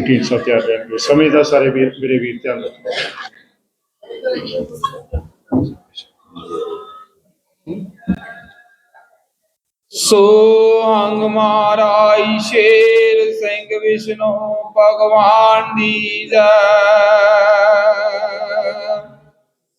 Team ਸਾਹਿਬ ਰਹਿਣਗੇ। ਸਮੇਂ ਸਾਰੇ ਵੀਰ ਮੇਰੇ ਵੀਰ ਧਿਆਨ ਰੱਖੋ। ਸੋ ਹੰਗ ਮਾਰਾਈ ਸ਼ੇਰ ਸਿੰਘ ਵਿਸ਼ਨੂੰ ਭਗਵਾਨ ਦੀ ਜੈ।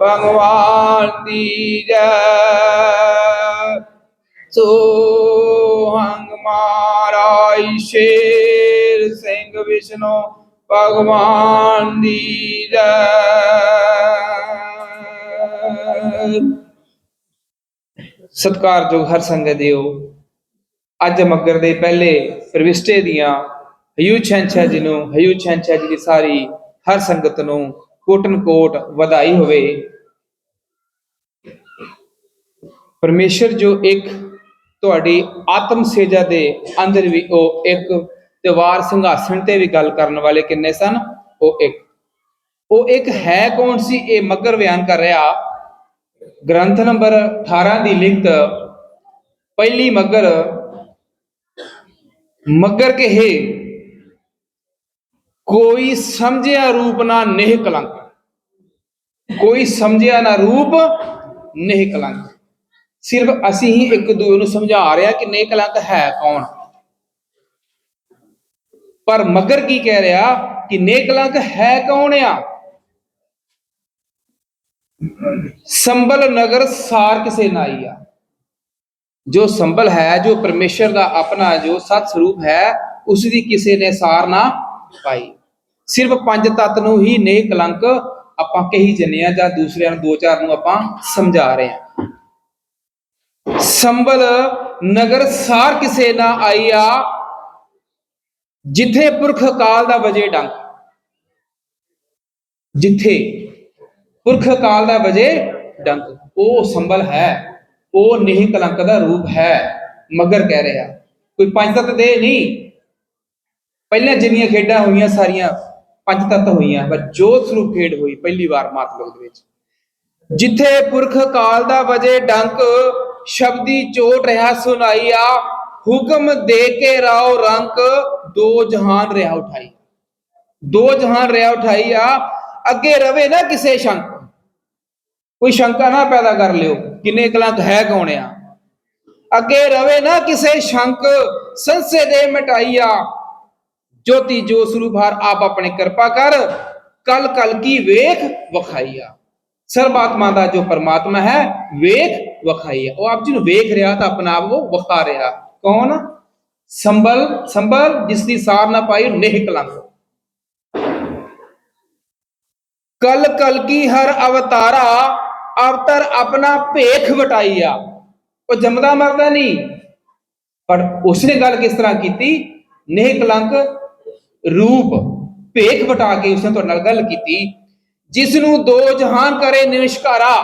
ਭਗਵਾਨ ਦੀ ਜੈ। ਸੋ ਹੰਗ ਮਾਰਾਈ ਸ਼ੇਰ ਸਿੰਘ ਵਿਸ਼ਨੂੰ ਭਗਵਾਨ ਦੀ ਜੈ। ਸਤਿਕਾਰਯੋਗ ਹਰ ਸੰਗਤ ਦਿਓ, ਅੱਜ ਮੱਗਰ ਦੇ ਪਹਿਲੇ ਪ੍ਰਵਿਸ਼ਟੇ ਦੀਆਂ ਹਯੂ ਛੰਛਾ ਜੀ ਨੂੰ, ਹਯੂ ਛੰਛਾ ਜੀ ਦੀ ਸਾਰੀ ਹਰ ਸੰਗਤ ਨੂੰ ਕੋਟਨ ਕੋਟ ਵਧਾਈ ਹੋਵੇ। ਪਰਮੇਸ਼ਰ ਜੋ ਇੱਕ ਤੁਹਾਡੀ ਆਤਮ ਸੇਜਾ ਦੇ ਅੰਦਰ ਵੀ ਉਹ ਇੱਕ ਤਿਵਾਰ ਸੰਘਾਸਣ ਤੇ ਵੀ ਗੱਲ ਕਰਨ ਵਾਲੇ ਕਿੰਨੇ ਸਨ? ਉਹ ਇੱਕ। ਉਹ ਇੱਕ ਹੈ ਕੌਣ ਸੀ? ਇਹ ਮਗਰ ਬਿਆਨ ਕਰ ਰਿਹਾ। ਗ੍ਰੰਥ ਨੰਬਰ 18 ਦੀ ਲਿਖਤ ਪਹਿਲੀ ਮਗਰ ਮਗਰ ਕਹੇ, ਕੋਈ ਸਮਝਿਆ ਰੂਪ ਨਾ ਨਿਹ ਕਲੰਕ। ਕੋਈ ਸਮਝਿਆ ਨਾ ਰੂਪ ਨਿਹ ਕਲੰਕ। ਸਿਰਫ ਅਸੀਂ ਹੀ ਇੱਕ ਦੂਜੇ ਨੂੰ ਸਮਝਾ ਰਿਹਾ ਕਿ ਨਿਹ ਕਲੰਕ ਹੈ ਕੌਣ। ਪਰ ਮਗਰ ਕੀ ਕਹਿ ਰਿਹਾ ਕਿ ਨਿਹ ਕਲੰਕ ਹੈ ਕੌਣ ਆ? ਸੰਬਲ ਨਗਰ ਸਾਰ ਕਿਸੇ ਨਾਈ ਆ। ਜੋ ਸੰਭਲ ਹੈ, ਜੋ ਪਰਮੇਸ਼ਰ ਦਾ ਆਪਣਾ ਜੋ ਸਤ ਸਰੂਪ ਹੈ, ਉਸ ਦੀ ਕਿਸੇ ਨੇ ਸਾਰ ਨਾ ਪਾਈ। ਸਿਰਫ ਪੰਜ ਤੱਤ ਨੂੰ ਹੀ ਨੇ ਕਲੰਕ ਆਪਾਂ ਕਹੀ ਜੰਨੇ ਆ ਜਾਂ ਦੂਸਰਿਆਂ ਨੂੰ, ਦੋ ਚਾਰ ਨੂੰ ਆਪਾਂ ਸਮਝਾ ਰਹੇ ਆ। ਸੰਬਲ ਨਗਰ ਸਾਰ ਕਿਸੇ ਨਾ ਆਈ ਆ ਜਿੱਥੇ ਪੁਰਖ ਕਾਲ ਦਾ ਵਜੇ ਡੰਕ ਜਿੱਥੇ ਪੁਰਖ ਕਾਲ ਦਾ ਵਜੇ ਡੰਕ ਉਹ ਸੰਬਲ ਹੈ, ਉਹ ਨਿਹ ਕਲੰਕ ਦਾ ਰੂਪ ਹੈ, ਮਗਰ ਕਹਿ ਰਿਹਾ। ਕੋਈ ਪੰਜ ਤੱਤ ਦੇ ਨਹੀਂ। ਪਹਿਲਾਂ ਜਿੰਨੀਆਂ ਖੇਡਾਂ ਹੋਈਆਂ ਸਾਰੀਆਂ ਪੰਜ ਤੱਤ ਹੋਈਆਂ ਪਰ ਜੋਤ ਸਰੂਪ ਖੇਡ ਹੋਈ ਪਹਿਲੀ ਵਾਰ ਮਾਤਲੋਕ ਦੇ ਵਿੱਚ। ਜਿੱਥੇ ਪੁਰਖ ਕਾਲ ਦਾ ਵਜੇ ਡੰਕ ਸ਼ਬਦੀ ਚੋਟ ਰਹਾ ਸੁਨਾਈਆ, ਹੁਕਮ ਦੇ ਕੇ ਰਾਓ ਰੰਕ ਦੋ ਜਹਾਨ ਰਿਹਾ ਉਠਾਈ। ਦੋ ਜਹਾਨ ਰਿਹਾ ਉਠਾਈ ਆ, ਅੱਗੇ ਰਵੇ ਨਾ ਕਿਸੇ ਸ਼ੰਕ। ਕੋਈ ਸ਼ੰਕਾ ਨਾ ਪੈਦਾ ਕਰ ਲਿਓ, ਕਿੰਨੇ ਕਲੰਕ ਹੈ ਕੌਣ ਆ। ਅੱਗੇ ਰਵੇ ਨਾ ਕਿਸੇ ਸ਼ੰਕ, ਸੰਸੇ ਦੇ ਮਟਾਈਆ ਜੋਤੀ ਜੋ ਸਰੂਪ ਹਰ ਆਪ ਆਪਣੇ ਕਿਰਪਾ ਕਰ, ਕਲ ਕਲ ਕੀ ਵੇਖ ਵਖਾਈਆ। ਸਰਬਾਤਮਾ ਦਾ ਜੋ ਪਰਮਾਤਮਾ ਹੈ, ਵੇਖ ਵਖਾਈਆ। ਉਹ ਆਪ ਜੀ ਨੂੰ ਵੇਖ ਰਿਹਾ ਤਾਂ ਆਪਣਾ ਆਪ ਉਹ ਵਖਾ ਰਿਹਾ। ਕੌਣ? ਸੰਬਲ ਸੰਬਲ ਜਿਸ ਦੀ ਸਾਰ ਨਾ ਪਾਈ ਨਿਹ ਕਲੰਕ ਕਲ ਕਲ ਕੀ ਹਰ ਅਵਤਾਰਾ, ਅਵਤਾਰ ਆਪਣਾ ਭੇਖ ਵਟਾਈਆ। ਉਹ ਜੰਮਦਾ ਮਰਦਾ ਨਹੀਂ। ਪਰ ਉਸਨੇ ਗੱਲ ਕਿਸ ਤਰ੍ਹਾਂ ਕੀਤੀ? ਨੇਹ ਕਲੰਕ ਰੂਪ ਭੇਖ ਵਟਾ ਕੇ ਉਸਨੇ ਤੁਹਾਡੇ ਨਾਲ ਗੱਲ ਕੀਤੀ ਜਿਸ ਨੂੰ ਦੋ ਜਹਾਨ ਕਰੇ ਨਿਸ਼ਕਾਰਾ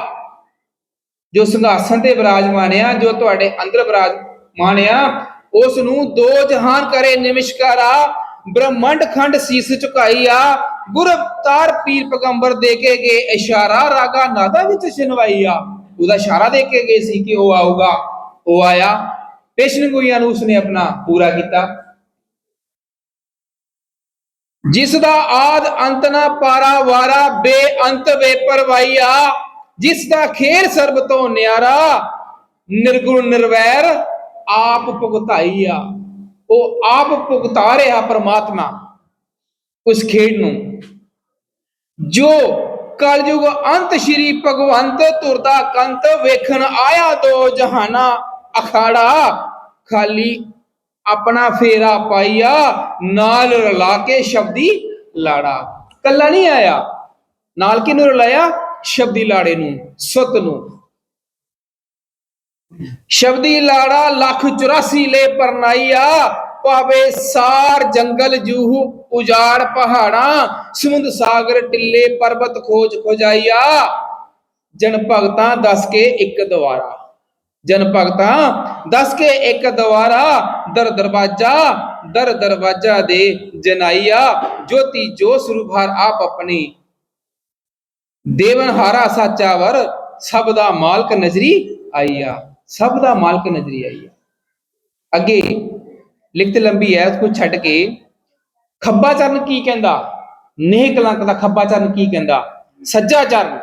ਜੋ ਸਿੰਘਾਸਨ ਤੇ ਵਿਰਾਜਮਾਨ ਆ, ਜੋ ਤੁਹਾਡੇ ਅੰਦਰ ਵਿਰਾਜਮਾਨ ਆ ਉਸ ਨੂੰ ਦੋ ਜਹਾਨ ਕਰੇ ਨਿਮਸ਼ਕਾਰਾ ਬ੍ਰਹਮੰਡ ਖੰਡ ਸੀਸ ਝੁਕਾਈ ਆ ਗੁਰ ਅਵਤਾਰ ਪੀਰ ਪੈਗੰਬਰ ਦੇ ਕੇ ਗਏ, ਇਸ਼ਾਰਾ ਰਾਗਾ ਨਾਦਾ ਵਿੱਚ ਸੁਣਵਾਈ ਆ, ਉਹਦਾ ਇਸ਼ਾਰਾ ਦੇ ਕੇ ਗਏ ਸੀ ਕਿ ਉਹ ਆਊਗਾ, ਉਹ ਆਇਆ ਪੇਸ਼ਨ ਗੋਈਆਂ ਨੂੰ ਉਸਨੇ ਆਪਣਾ ਪੂਰਾ ਕੀਤਾ। ਜਿਸ ਦਾ ਆਦ ਅੰਤ ਨਾ ਪਾਰਾ ਵਾਰਾ, ਬੇਅੰਤ ਵੇ ਜਿਸ ਦਾ ਖੇਰ ਸਰਬ ਤੋਂ ਨਿਆਰਾ, ਨਿਰਗੁਣ ਨਿਰਵੈਰ, ਆਪ ਭੁਗਤਾਈ ਉਹ ਆਪ ਭੁਗਤਾ ਰਿਹਾ ਪਰਮਾਤਮਾ ਉਸ ਖੇਡ ਨੂੰ। ਜੋ ਕਲਯੁਗ ਅੰਤ ਸ਼੍ਰੀ ਭਗਵੰਤ ਤੁਰਦਾ ਕੰਤ ਵੇਖਣ ਆਇਆ ਦੋ ਜਹਾਨਾ, ਅਖਾੜਾ ਖਾਲੀ ਆਪਣਾ ਫੇਰਾ ਪਾਈਆ, ਨਾਲ ਰਲਾ ਕੇ ਸ਼ਬਦੀ ਲਾੜਾ। ਕੱਲਾ ਨਹੀਂ ਆਇਆ। ਨਾਲ ਕਿਹਨੂੰ ਰਲਾਇਆ? ਸ਼ਬਦੀ ਲਾੜੇ ਨੂੰ, ਸੁੱਤ ਨੂੰ। ਸ਼ਬਦੀ ਲਾੜਾ ਲੱਖ 84 ਲੈ ਪਰਨਾਈਆ ਪਾਵੇ ਸਾਰ ਜੰਗਲ ਜੂਹੂ ਉਜਾੜ ਪਹਾੜਾਂ, ਸਮੁੰਦ ਸਾਗਰ ਟਿੱਲੇ ਪਰਬਤ ਖੋਜ ਖੋਜਾਈਆ। ਜਨ ਭਗਤਾਂ ਦੱਸ ਕੇ ਇੱਕ ਦੁਆਰਾ। ਜਨ ਭਗਤਾਂ, ਦੱਸ ਕੇ ਇੱਕ ਦੁਆਰਾ ਦਰ ਦਰਵਾਜਾ ਦਰ ਦਰਵਾਜਾ ਦੇ ਜਨਾਈਆ, ਜੋਤੀ ਜੋ ਸਰੂਭਾਰ ਆਪ ਆਪਣੀ। ਦੇਵਨ ਹਾਰਾ ਸਾਚਾ ਸਭ ਦਾ ਮਾਲਕ ਨਜ਼ਰੀ ਆਈਆ, ਸਭ ਦਾ ਮਾਲਕ ਨਜ਼ਰੀ ਆਈਆ। ਅੱਗੇ ਲਿਖਤ ਲੰਬੀ ਹੈ ਉਸ ਛੱਡ ਕੇ, ਖੱਬਾ ਚਰਨ ਕੀ ਕਹਿੰਦਾ? ਨੇਹ ਕਲੰਕ ਦਾ ਖੱਬਾ ਚਰਨ ਕੀ ਕਹਿੰਦਾ? ਸੱਜਾ ਚਰਨ,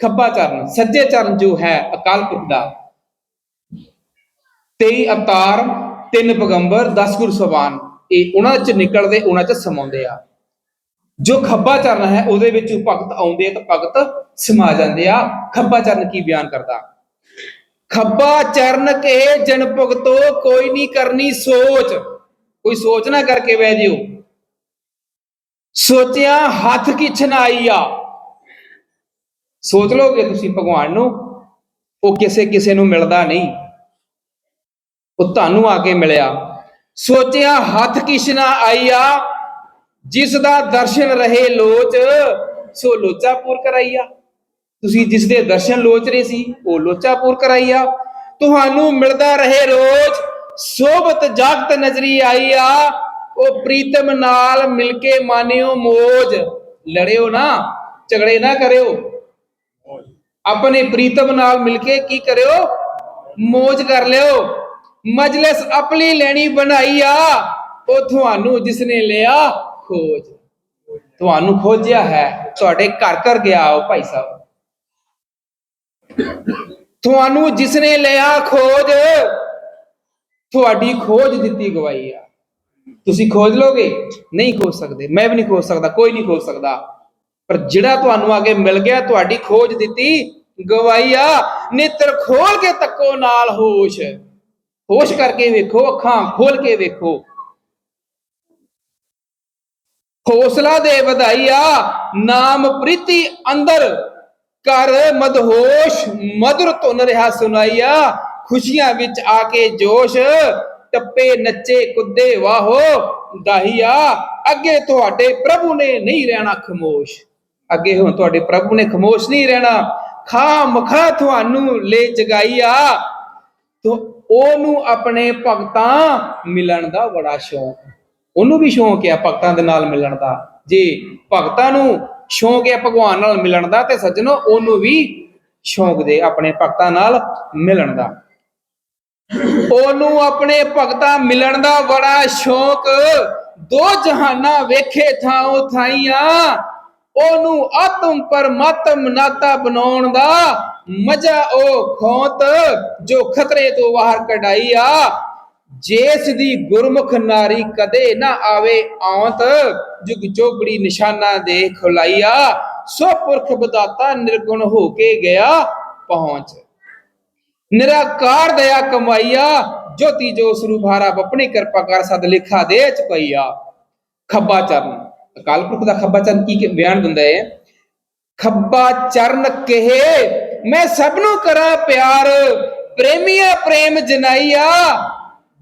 ਖੱਬਾ ਚਰਨ, ਸੱਜੇ ਚਰਨ ਜੋ ਹੈ ਅਕਾਲ ਪੁਰਖ ਦਾ। 23 ਅਵਤਾਰ, ਤਿੰਨ ਪੈਗੰਬਰ 10 ਗੁਰਸਵਾਨ ਇਹ ਉਹਨਾਂ ਚ ਨਿਕਲਦੇ, ਉਹਨਾਂ ਚ ਸਮਾਉਂਦੇ ਆ। ਜੋ ਖੱਬਾ ਚਰਨ ਹੈ, ਉਹਦੇ ਵਿੱਚ ਭਗਤ ਆਉਂਦੇ ਆ, ਤਾਂ ਭਗਤ ਸਮਾ ਜਾਂਦੇ ਆ। ਖੱਬਾ ਚਰਨ ਕੀ ਬਿਆਨ ਕਰਦਾ? ਖੱਬਾ ਚਰਨ ਕੇ ਜਨ ਭਗਤੋ, ਕੋਈ ਨਹੀਂ ਕਰਨੀ ਸੋਚ। ਕੋਈ ਸੋਚ ਨਾ ਕਰਕੇ ਬਹਿ ਜਿਓ। ਸੋਚਿਆ ਹੱਥ ਕਿਛ ਨਾ ਆ? ਸੋਚ ਲੋਗੇ ਤੁਸੀਂ ਭਗਵਾਨ ਨੂੰ? ਉਹ ਕਿਸੇ ਕਿਸੇ ਨੂੰ ਮਿਲਦਾ ਨਹੀਂ। ਉਹ ਤੁਹਾਨੂੰ ਆ ਕੇ ਮਿਲਿਆ। ਸੋਚਿਆ ਹੱਥ ਕਿਛ ਨਾ ਆਈਆ? ਜਿਸ ਦਾ ਦਰਸ਼ਨ ਰਹੇ ਲੋਚ ਸੋ ਲੋਚਾ ਪੂਰ ਕਰਾਈਆ। ਤੁਸੀਂ ਜਿਸ ਦੇ ਦਰਸ਼ਨ ਲੋਚ ਰਹੇ ਸੀ ਉਹ ਲੋਚਾ ਪੂਰ ਕਰਾਈਆ। ਤੁਹਾਨੂੰ ਮਿਲਦਾ ਰਹੇ ਰੋਜ਼ ਸੋਬਤ ਜਾਗਤ ਨਜ਼ਰੀ ਆਈਆ। ਉਹ ਪ੍ਰੀਤਮ ਨਾਲ ਮਿਲ ਕੇ ਮਾਨਿਓ ਮੋਜ। ਲੜਿਓ ਨਾ ਝਗੜੇ ਨਾ ਕਰਿਓ। ਆਪਣੇ ਪ੍ਰੀਤਮ ਨਾਲ ਮਿਲ ਕੇ ਕੀ ਕਰਿਓ? ਮੋਜ ਕਰ ਲਿਓ। ਮਜਲਿਸ ਆਪਣੀ ਲੈਣੀ ਬਣਾਈ ਆ, ਉਹ ਤੁਹਾਨੂੰ ਜਿਸਨੇ ਲਿਆ ਖੋਜ। ਤੁਹਾਨੂੰ ਖੋਜਿਆ ਹੈ, ਤੁਹਾਡੇ ਘਰ ਘਰ ਗਿਆ ਉਹ ਭਾਈ ਸਾਹਿਬ। ਤੁਹਾਨੂੰ ਜਿਸ ਲਿਆ ਖੋਜ, ਤੁਹਾਡੀ ਖੋਜ ਦਿੱਤੀ ਗਵਾਈ ਆ। ਤੁਸੀਂ ਖੋਜ ਲੋਗੇ? ਨਹੀਂ ਖੋਜ ਸਕਦੇ। ਮੈਂ ਵੀ ਨਹੀਂ ਖੋਜ ਸਕਦਾ, ਕੋਈ ਨਹੀਂ ਖੋਜ ਸਕਦਾ। ਪਰ ਜਿਹੜਾ ਤੁਹਾਨੂੰ ਆ ਕੇ ਮਿਲ ਗਿਆ, ਤੁਹਾਡੀ ਖੋਜ ਦਿੱਤੀ ਗਵਾਈ ਆ। ਨੇਤਰ ਖੋਲ ਕੇ ਤੱਕੋ ਨਾਲ ਹੋਸ਼। ਹੋਸ਼ ਕਰਕੇ ਵੇਖੋ, ਅੱਖਾਂ ਖੋਲ ਕੇ ਵੇਖੋ। ਹੌਸਲਾ ਦੇ ਵਧਾਈਆ, ਨਾਮ ਪ੍ਰੀਤੀ ਅੰਦਰ। ਕਰ ਮਦਹੋਸ਼ ਮధుਰ ਧੁਨ ਰਿਹਾ ਸੁਨਾਈਆ। ਖੁਸ਼ੀਆਂ ਵਿੱਚ ਆ ਕੇ ਜੋਸ਼, ਟੱਪੇ, ਨੱਚੇ, ਕੁੱਦੇ, ਵਾਹੋ, ਦਾਹੀਆ। ਅੱਗੇ ਤੁਹਾਡੇ ਪ੍ਰਭੂ ਨੇ ਨਹੀਂ ਰਹਿਣਾ ਖਮੋਸ਼। ਅੱਗੇ ਹੁਣ ਤੁਹਾਡੇ ਪ੍ਰਭੂ ਨੇ ਖਮੋਸ਼ ਨਹੀਂ ਰਹਿਣਾ। ਖਾ ਮਖਾ ਤੁਹਾਨੂੰ ਲੈ ਜਗਾਈਆ। ਤੋ ਉਹਨੂੰ ਆਪਣੇ ਭਗਤਾਂ ਮਿਲਣ ਦਾ ਬੜਾ ਸ਼ੌਂਕ ਉਹਨੂੰ ਵੀ ਸ਼ੌਂਕ ਹੈ ਭਗਤਾਂ ਦੇ ਨਾਲ ਮਿਲਣ ਦਾ। ਜੇ ਭਗਤਾਂ ਨੂੰ ਸ਼ੌਂਕ ਹੈ ਭਗਵਾਨ ਨਾਲ ਮਿਲਣ ਦਾ, ਤੇ ਸੱਜਣੋ, ਉਹਨੂੰ ਵੀ ਸ਼ੌਂਕ ਦੇ ਆਪਣੇ ਭਗਤਾਂ ਨਾਲ ਮਿਲਣ ਦਾ। ਉਹਨੂੰ ਆਪਣੇ ਭਗਤਾਂ ਮਿਲਣ ਦਾ ਬੜਾ ਸ਼ੌਂਕ। ਦੋ ਜਹਾਨਾਂ ਵੇਖੇ ਥਾਂ ਥਾਈਆਂ। ਉਹਨੂੰ ਆਤਮ ਪਰਮਾਤਮ ਨਾਤਾ ਬਣਾਉਣ ਦਾ ਮਜ਼ਾ ਉਹ ਖੌਤ ਜੋ ਖਤਰੇ ਤੋਂ ਬਾਹਰ ਕਢਾਈ ਆ। ਜਿਸ ਦੀ ਗੁਰਮੁਖ ਨਾਰੀ ਕਦੇ ਨਾ ਆਵੇ ਆਉਂਤ ਜੁਗ ਜੋਗੜੀ ਨਿਸ਼ਾਨਾ ਦੇ ਖੁਲਾਈਆ। ਸੋ ਪੁਰਖ ਬਦਾਤਾ ਨਿਰਗੁਣ ਹੋ ਕੇ ਗਿਆ ਪਹੁੰਚ। ਨਿਰਾਕਾਰ ਦਇਆ ਕਮਾਈਆ, ਜੋਤੀ ਜੋ ਸਰੂਭਾਰਾ ਆਪਣੀ ਕਿਰਪਾ ਕਰ ਸਦ ਲਿਖਾ ਦੇ ਚ ਪਈਆ। ਖੱਬਾ ਚਰਨ, ਅਕਾਲ ਪੁਰਖ ਦਾ ਖੱਬਾ ਚਰਨ ਕੀ ਕੀ ਬਿਆਨ ਦਿੰਦਾ ਹੈ ਖੱਬਾ ਚਰਨ ਕਹੇ ਮੈਂ ਸਭ ਨੂੰ ਕਰਾਂ ਪਿਆਰ, ਪ੍ਰੇਮੀਆ ਪ੍ਰੇਮ ਜਨਾਈਆ,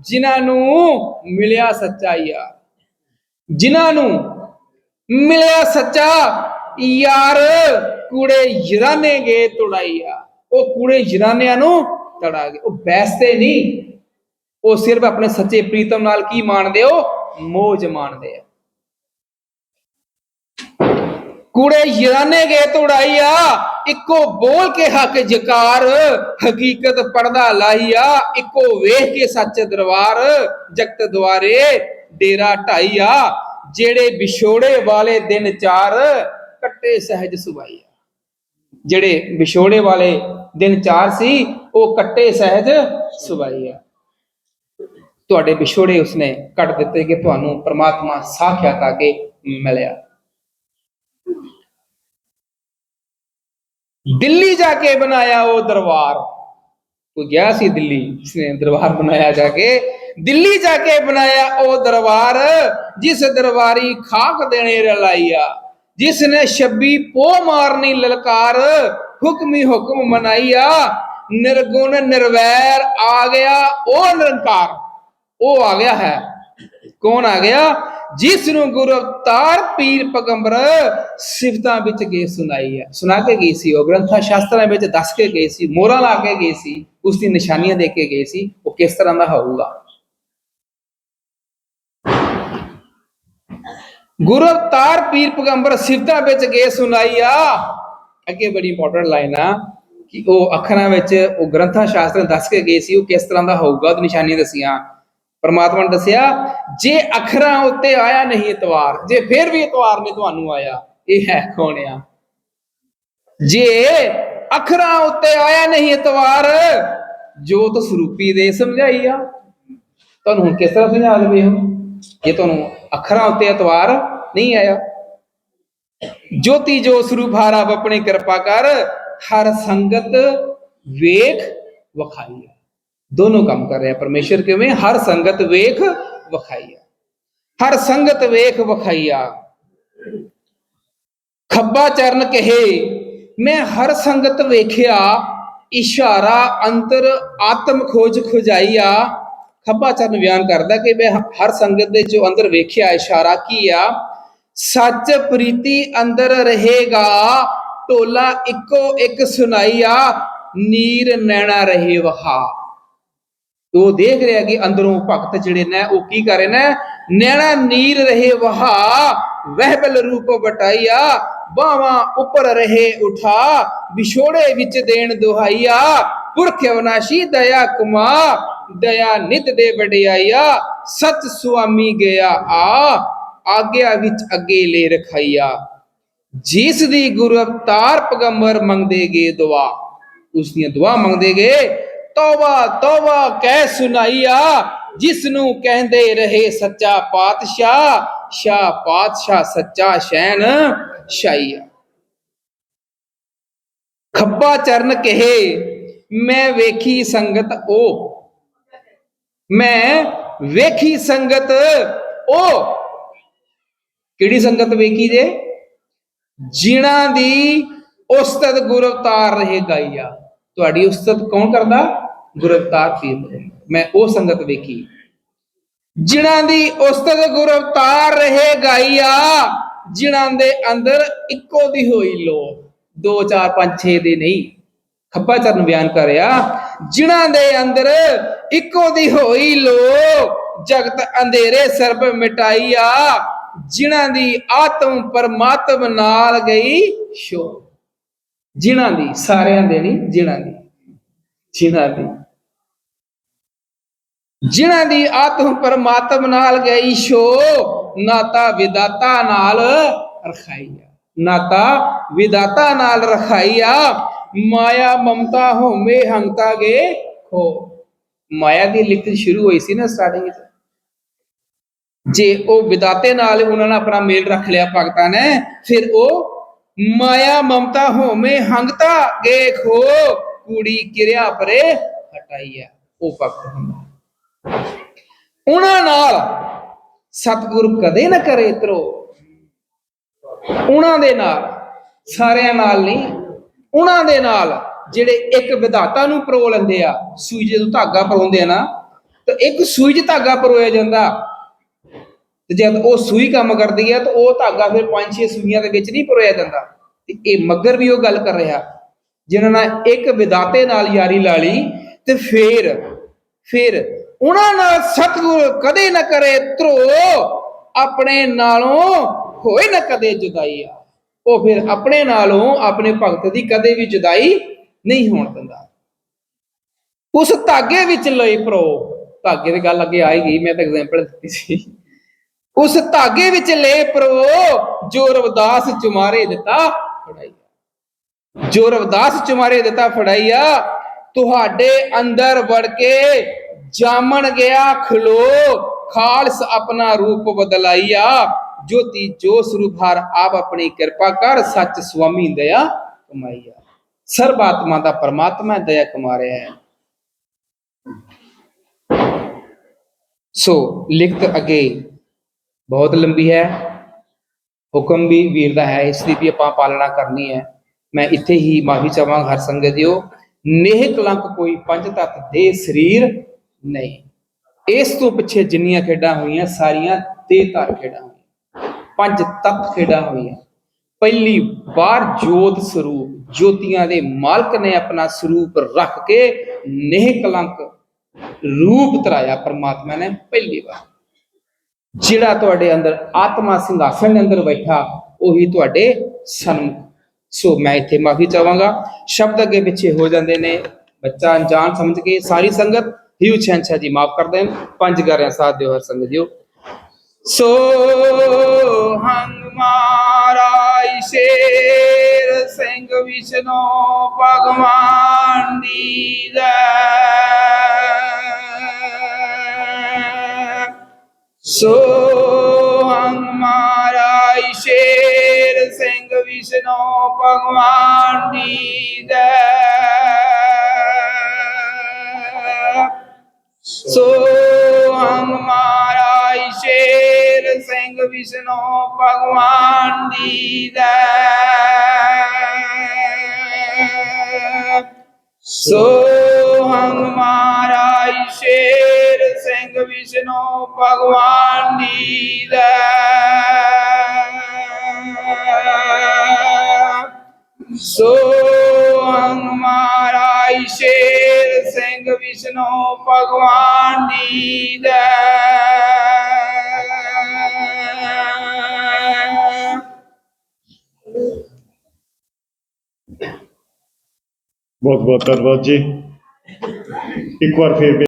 ਜਿਨ੍ਹਾਂ ਨੂੰ ਮਿਲਿਆ ਸੱਚਾ ਯਾਰ ਜਿਨ੍ਹਾਂ ਨੂੰ ਮਿਲਿਆ ਸੱਚਾ, ਯਾਰ ਕੂੜੇ ਯਰਾਨੇ ਗੇ ਤੁੜਾਈਆ। ਉਹ ਕੂੜੇ ਯਰਾਨਿਆਂ ਨੂੰ ਤੜਾ ਗਏ ਉਹ ਬੈਸਤੇ ਨਹੀਂ। ਉਹ ਸਿਰਫ ਆਪਣੇ ਸੱਚੇ ਪ੍ਰੀਤਮ ਨਾਲ ਕੀ ਮਾਣਦੇ ਹੋ? ਮੋਜ ਮਾਣਦੇ ਆ। ਕੂੜੇ ਯਰਾਨੇ ਗੇ ਤੁੜਾਈਆ ਇੱਕੋ ਬੋਲ ਕੇ ਹੱਕ ਜਕਾਰ, ਹਕੀਕਤ ਪਰਦਾ ਲਾਈਆ ਇੱਕੋ ਵੇਖ ਕੇ ਸੱਚ ਦਰਬਾਰ, ਜਗਤ ਦੁਆਰੇ ਡੇਰਾ ਢਾਈਆ ਜਿਹੜੇ ਵਿਛੋੜੇ ਵਾਲੇ ਦਿਨ ਚਾਰ, ਕੱਟੇ ਸਹਿਜ ਸੁਭਾਈਆ ਜਿਹੜੇ ਵਿਛੋੜੇ ਵਾਲੇ ਦਿਨ ਚਾਰ ਸੀ, ਉਹ ਕੱਟੇ ਸਹਿਜ ਸੁਭਾਈਆ ਤੁਹਾਡੇ ਵਿਛੋੜੇ ਉਸਨੇ ਕੱਟ ਦਿੱਤੇ ਕਿ ਤੁਹਾਨੂੰ ਪ੍ਰਮਾਤਮਾ ਸਾਖਿਆ ਆ ਕੇ ਮਿਲਿਆ। ਦਿੱਲੀ ਜਾ ਕੇ ਬਣਾਇਆ ਉਹ ਦਰਬਾਰ। ਕੋਈ ਗਿਆ ਸੀ ਦਿੱਲੀ ਇਸਨੇ ਦਰਬਾਰ ਬਣਾਇਆ ਜਾ ਕੇ? ਦਿੱਲੀ ਜਾ ਕੇ ਬਣਾਇਆ ਉਹ ਦਰਬਾਰ, ਜਿਸ ਦਰਬਾਰੀ ਖਾਕ ਦੇਣੇ ਰਲਾਈਆ ਜਿਸ ਨੇ 26 ਪੋ ਮਾਰਨੀ ਲਲਕਾਰ ਹੁਕਮੀ ਹੁਕਮ ਮਨਾਈਆ, ਨਿਰਗੁਣ ਨਿਰਵੈਰ ਆ ਗਿਆ ਉਹ ਨਿਰੰਕਾਰ। ਉਹ ਆ ਗਿਆ ਹੈ। ਕੌਣ ਆ ਗਿਆ? ਜਿਸ ਨੂੰ ਗੁਰੂ ਅਵਤਾਰ ਪੀਰ ਪਗੰਬਰ ਸਿਫਤਾਂ ਵਿੱਚ ਗੇ ਸੁਣਾਈ ਹੈ। ਸੁਣਾ ਕੇ ਗਈ ਸੀ, ਉਹ ਗ੍ਰੰਥਾਂ ਸ਼ਾਸਤਰਾਂ ਵਿੱਚ ਦੱਸ ਕੇ ਗਏ ਸੀ, ਮੋਹਰਾਂ ਲਾ ਕੇ ਗਏ ਸੀ, ਉਸ ਦੀ ਨਿਸ਼ਾਨੀਆਂ ਦੇ ਕੇ ਗਏ ਸੀ, ਉਹ ਕਿਸ ਤਰ੍ਹਾਂ ਦਾ ਹੋਊਗਾ? ਗੁਰੂ ਅਵਤਾਰ ਪੀਰ ਪਗੰਬਰ ਸਿਫਤਾਂ ਵਿੱਚ ਗੇ ਸੁਣਾਈ ਆ। ਅੱਗੇ ਬੜੀ ਇੰਪੋਰਟੈਂਟ ਲਾਈਨ ਆ ਕਿ ਉਹ ਅੱਖਰਾਂ ਵਿੱਚ ਉਹ ਗ੍ਰੰਥਾਂ ਸ਼ਾਸਤਰ ਦੱਸ ਕੇ ਗਏ ਸੀ, ਉਹ ਕਿਸ ਤਰ੍ਹਾਂ ਦਾ ਹੋਊਗਾ ਉਹ ਨਿਸ਼ਾਨੀਆਂ ਦੱਸੀਆਂ। ਪਰਮਾਤਮਾ ਨੇ ਦੱਸਿਆ, ਜੇ ਅੱਖਰਾਂ ਉੱਤੇ ਆਇਆ ਨਹੀਂ ਇਤਵਾਰ, ਜੇ ਫਿਰ ਵੀ ਇਤਵਾਰ ਨੇ ਤੁਹਾਨੂੰ ਆਇਆ, ਇਹ ਹੈ ਕੌਣ ਆ? ਜੇ ਅੱਖਰਾਂ ਉੱਤੇ ਆਇਆ ਨਹੀਂ ਇਤਵਾਰ, ਜੋਤ ਸਰੂਪੀ ਦੇ ਸਮਝਾਈ ਆ। ਤੁਹਾਨੂੰ ਹੁਣ ਕਿਸ ਤਰ੍ਹਾਂ ਸਮਝਾ ਲਵੇ ਉਹ ਜੇ ਤੁਹਾਨੂੰ ਅੱਖਰਾਂ ਉੱਤੇ ਇਤਵਾਰ ਨਹੀਂ ਆਇਆ, ਜੋਤੀ ਜੋ ਸਰੂਪ ਹਾਰਾ ਆਪਣੀ ਕਿਰਪਾ ਕਰ, ਹਰ ਸੰਗਤ ਵੇਖ, ਵਖਾਈ ਦੋਨੋਂ ਕੰਮ ਕਰ ਰਿਹਾ ਪਰਮੇਸ਼ਰ ਕਿਵੇਂ ਹਰ ਸੰਗਤ ਵੇਖ ਵਖਾਈ ਹਰ ਸੰਗਤ ਵੇਖ ਵਖਾਈ ਆ ਖੱਬਾ ਚਰਨ ਕਹੇ ਮੈਂ ਹਰ ਸੰਗਤ ਵੇਖਿਆ ਇਸ਼ਾਰਾ ਅੰਤਰ ਆਤਮ ਖੋਜ ਖੁਜਾਈਆ ਖੱਬਾ ਚਰਨ ਬਿਆਨ ਕਰਦਾ ਕਿ ਮੈਂ ਹਰ ਸੰਗਤ ਦੇ ਜੋ ਅੰਦਰ ਵੇਖਿਆ ਇਸ਼ਾਰਾ ਕੀ ਆ ਸੱਚ ਪ੍ਰੀਤੀ ਅੰਦਰ ਰਹੇਗਾ ਢੋਲਾ ਇੱਕੋ ਇੱਕ ਸੁਣਾਈਆ ਨੀਰ ਨੈਣਾ ਰਹੇ ਵਹਾ ਉਹ ਦੇਖ ਰਿਹਾ ਕਿ ਅੰਦਰੋਂ ਭਗਤ ਜਿਹੜੇ ਨੇ ਉਹ ਕੀ ਕਰ ਰਹੇ ਨੇ? ਨੈਣਾ ਨੀਰ ਰਹੇ ਵਹਾ, ਵਹਿਬਲ ਰੂਪ ਵਟਾਈਆ ਬਾਵਾ ਉੱਪਰ ਰਹੇ ਉਠਾ, ਵਿਛੋੜੇ ਵਿੱਚ ਦੇਣ ਦੁਹਾਈਆ ਪੁਰਖ ਅਵਨਾਸ਼ੀ ਦਇਆ ਕੁਮਾ ਦਇਆ ਨਿਤ ਦੇ ਵਡਿਆਈਆ ਸਤ ਸੁਆਮੀ ਗਿਆ ਆ, ਆਗਿਆ ਵਿੱਚ ਅੱਗੇ ਲੈ ਰਖਾਈਆ ਜਿਸ ਦੀ ਗੁਰੂ ਅਵਤਾਰ ਪਗੰਬਰ ਮੰਗਦੇ ਗਏ ਦੁਆ, ਉਸ ਦੀਆਂ ਦੁਆ ਮੰਗਦੇ ਗਏ ਤੌਬਾ ਤੌਬਾ ਕਹਿ ਸੁਨਾਈਆ ਜਿਸ ਨੂੰ ਕਹਿੰਦੇ ਰਹੇ ਸੱਚਾ ਪਾਤਸ਼ਾਹ, ਸ਼ਾਹ ਪਾਤਸ਼ਾਹ ਸੱਚਾ ਸ਼ੈਨ ਸ਼ਾਈਆ ਖੱਬਾ ਚਰਨ ਕਹੇ, ਮੈਂ ਵੇਖੀ ਸੰਗਤ ਉਹ ਮੈਂ ਵੇਖੀ ਸੰਗਤ ਉਹ ਕਿਹੜੀ ਸੰਗਤ ਵੇਖੀ ਜੇ? ਜਿਨ੍ਹਾਂ ਦੀ ਉਸਤਤ ਗੁਰੂ ਅਵਤਾਰ ਰਹੇ ਗਾਈਆ। ਤੁਹਾਡੀ ਉਸਤਤ ਕੌਣ ਕਰਦਾ? ਗੁਰਵਤਾਰ ਅਵਤਾਰ ਪੀਰ ਮੈਂ ਉਹ ਸੰਗਤ ਵੇਖੀ, ਜਿਨ੍ਹਾਂ ਦੀ ਉਸਤਤ ਗੁਰੂ ਅਵਤਾਰ ਰਹੇ ਗਾਈਆ ਜਿਨ੍ਹਾਂ ਦੇ ਅੰਦਰ ਇੱਕੋ ਦੀ ਹੋਈ ਲੋ 2 4 5 6 ਦੇ ਨਹੀਂ, ਖੱਬਾ ਚਰਨ ਬਿਆਨ ਕਰਿਆ ਜਿਨ੍ਹਾਂ ਦੇ ਅੰਦਰ ਇੱਕੋ ਦੀ ਹੋਈ ਲੋ ਜਗਤ ਅੰਧੇਰੇ ਸਰਬ ਮਿਟਾਈਆ ਜਿਨ੍ਹਾਂ ਦੀ ਆਤਮ ਪਰਮਾਤਮ ਨਾਲ ਗਈ ਸ਼ੋ ਜਿਨ੍ਹਾਂ ਦੀ, ਸਾਰਿਆਂ ਦੇ ਨਹੀਂ, ਜਿਨ੍ਹਾਂ ਦੀ ਜਿਨ੍ਹਾਂ ਦੀ। ਜਿਨ੍ਹਾਂ ਦੀ ਆਤਮ ਪਰਮਾਤਮ ਨਾਲ ਗਈ ਸ਼ੋ ਨਾਤਾ ਵਿਦਾਤਾ ਨਾਲ ਰਖਾਈਆ ਨਾਤਾ ਵਿਦਾਤਾ ਨਾਲ ਰਖਾਈਆ ਮਾਇਆ ਮਮਤਾ ਹੋਮੇ ਹੰਗਤਾ ਗੇ ਖੋ। ਮਾਇਆ ਦੀ ਲਿਖਤ ਸ਼ੁਰੂ ਹੋਈ ਸੀ ਨਾ ਸਟਾਰਟਿੰਗ ਵਿੱਚ ਜੇ ਉਹ ਵਿਦਾਤੇ ਨਾਲ ਉਹਨਾਂ ਨੇ ਆਪਣਾ ਮੇਲ ਰੱਖ ਲਿਆ ਭਗਤਾਂ ਨੇ, ਫਿਰ ਉਹ ਮਾਇਆ ਮਮਤਾ ਹੋਮੇ ਹੰਗਤਾ ਗੇ ਖੋ। ਕੁੜੀ ਕਿਰਿਆ ਪਰੇ ਹਟਾਈਆ ਉਹ ਭਗਤ ਹੁੰਦਾ। ਉਹਨਾਂ ਨਾਲ ਸਤਿਗੁਰੂ ਕਦੇ ਨਾ ਕਰੇ ਤਰੋ। ਉਹਨਾਂ ਦੇ ਨਾਲ, ਸਾਰਿਆਂ ਨਾਲ ਨਹੀਂ। ਉਹਨਾਂ ਦੇ ਨਾਲ ਜਿਹੜੇ ਇੱਕ ਵਿਧਾਤਾ ਨੂੰ ਪਰੋ ਲੈਂਦੇ ਆ, ਸੂਈ ਜਦੋਂ ਧਾਗਾ ਪਰੋਂਦੇ ਆ ਨਾ, ਤਾਂ ਇੱਕ ਸੂਈ 'ਚ ਧਾਗਾ ਪਰੋਇਆ ਜਾਂਦਾ। ਤੇ ਜਦ ਉਹ ਸੂਈ ਕੰਮ ਕਰਦੀ ਹੈ ਤਾਂ ਉਹ ਧਾਗਾ ਫਿਰ ਪੰਜ ਛੇ ਸੂਈਆਂ ਦੇ ਵਿੱਚ ਨਹੀਂ ਪਰੋਇਆ ਜਾਂਦਾ। ਤੇ ਇਹ ਮੱਗਰ ਵੀ ਉਹ ਗੱਲ ਕਰ ਰਿਹਾ। ਜਿਨ੍ਹਾਂ ਨਾਲ ਇੱਕ ਵਿਦਾਤੇ ਨਾਲ ਯਾਰੀ ਲਾ ਲਈ, ਤੇ ਫੇਰ, ਫਿਰ ਉਹਨਾਂ ਨਾਲ ਸਤਿਗੁਰ ਕਦੇ ਨਾ ਕਰੇ ਧਰੋ, ਆਪਣੇ ਨਾਲੋਂ ਹੋਏ ਨਾ ਕਦੇ ਜੁਦਾਈ ਉਹ ਫਿਰ ਆਪਣੇ ਨਾਲੋਂ ਆਪਣੇ ਭਗਤ ਦੀ ਕਦੇ ਵੀ ਜੁਦਾਈ ਨਹੀਂ ਹੋਣ ਦਿੰਦਾ। ਉਸ ਧਾਗੇ ਵਿੱਚ ਲਈ ਪਰੋ ਧਾਗੇ ਦੀ ਗੱਲ ਅੱਗੇ ਆਏਗੀ ਮੈਂ ਤਾਂ ਐਗਜ਼ਾਮਪਲ ਦਿੱਤੀ ਸੀ। ਉਸ ਧਾਗੇ ਵਿੱਚ ਲੈ ਪਰੋ ਜੋ ਰਵਦਾਸ ਚੁਮਾਰੇ ਦਿੱਤਾ ਫੜਾਈਆ ਜੋ ਰਵਦਾਸ ਚੁਮਾਰੇ ਦਿੱਤਾ ਫੜਾਈਆ ਤੁਹਾਡੇ ਅੰਦਰ ਵੜ ਕੇ ਜਾਮਣ ਗਿਆ, ਖਲੋ। ਖਾਲਸ ਆਪਣਾ ਰੂਪ ਬਦਲਾਈਆ ਜੋਤੀ ਜੋ ਸਰੂਪ ਆਪ ਆਪਣੀ ਕਿਰਪਾ ਕਰ, ਸੱਚ ਸੁਆਮੀ ਦਇਆ ਕਮਾਈਆ। ਸਰਬ ਦਾ ਪਰਮਾਤਮਾ ਦਇਆ ਕਮਾ ਰਿਹਾ ਹੈ। ਸੋ, ਲਿਖਤ ਅੱਗੇ ਬਹੁਤ ਲੰਬੀ ਹੈ। ਹੁਕਮ ਵੀ ਵੀਰ ਦਾ ਹੈ, ਇਸ ਦੀ ਵੀ ਆਪਾਂ ਪਾਲਣਾ ਕਰਨੀ ਹੈ। ਮੈਂ ਇੱਥੇ ਹੀ ਮਾਫੀ ਚਾਹਾਂਗਾ ਹਰ ਸੰਗਤ ਦਿਓ। ਨੇਹ ਕਲੰਕ ਕੋਈ ਪੰਜ ਤਤ ਦੇ ਸਰੀਰ ਨਹੀਂ। ਇਸ ਤੋਂ ਪਿੱਛੇ ਜਿੰਨੀਆਂ ਖੇਡਾਂ ਹੋਈਆਂ, ਸਾਰੀਆਂ ਤੇ ਧਾਰ ਖੇਡਾਂ ਹੋਈਆਂ। ਪੰਜ ਤੱਤ ਖੇਡਾਂ ਹੋਈਆਂ। ਪਹਿਲੀ ਵਾਰ ਜੋਤ ਸਰੂਪ, ਜੋਤੀਆਂ ਦੇ ਮਾਲਕ ਨੇ ਆਪਣਾ ਸਰੂਪ ਰੱਖ ਕੇ ਨਿਹ ਕਲੰਕ ਰੂਪ ਤਰਾਇਆ ਪਰਮਾਤਮਾ ਨੇ ਪਹਿਲੀ ਵਾਰ। ਜਿਹੜਾ ਤੁਹਾਡੇ ਅੰਦਰ ਆਤਮਾ ਸਿੰਘਾਸਣ ਦੇ ਅੰਦਰ ਬੈਠਾ, ਉਹੀ ਤੁਹਾਡੇ ਸਨਮੁਖ ਸੋ ਮੈਂ ਇੱਥੇ ਮਾਫੀ ਚਾਹਾਂਗਾ। ਸ਼ਬਦ ਅੱਗੇ ਪਿੱਛੇ ਹੋ ਜਾਂਦੇ ਨੇ। ਬੱਚਾ ਅਣਜਾਣ ਸਮਝ ਕੇ ਸਾਰੀ ਸੰਗਤ ਹਿਉ ਛੰਛਾ ਜੀ ਮਾਫ ਕਰ ਦੇਣ ਪੰਜ ਗਾਰਿਆਂ ਸਾਥ ਦਿਓ ਹਰ ਸੰਗਤ ਜੀਓ ਸੋ ਹੰਗ ਮਾਰਾ ਸ਼ੇਰ ਸਿੰਘ ਵਿਸ਼ਨੂੰ ਭਗਵਾਨ ਦੀ ਜੈ ਸੋ ਹੰਗ ਮਾਰਾ ਸ਼ੇਰ ਸਿੰਘ ਵਿਸ਼ਨੂੰ ਭਗਵਾਨ ਸੋ ਹੰਗ ਮਾਰਾ ਸ਼ੇਰ ਸਿੰਘ ਵਿਸ਼ਨੂੰ ਭਗਵਾਨ ਦੀ ਜੈ। ਸੋ ਹੰਗ ਮਾਰਾ ਸ਼ੇਰ ਸਿੰਘ ਵਿਸ਼ਨੂੰ ਭਗਵਾਨ ਦੀ ਜੈ। ਸੋ ਹੰਗ ਮਾਰਾ ਸ਼ੇਰ ਸਿੰਘ ਵਿਸ਼ਨੂੰ ਭਗਵਾਨ ਦੀ ਜੈ। ਬਹੁਤ ਬਹੁਤ ਧੰਨਵਾਦ ਜੀ। ਇੱਕ ਵਾਰ ਫਿਰ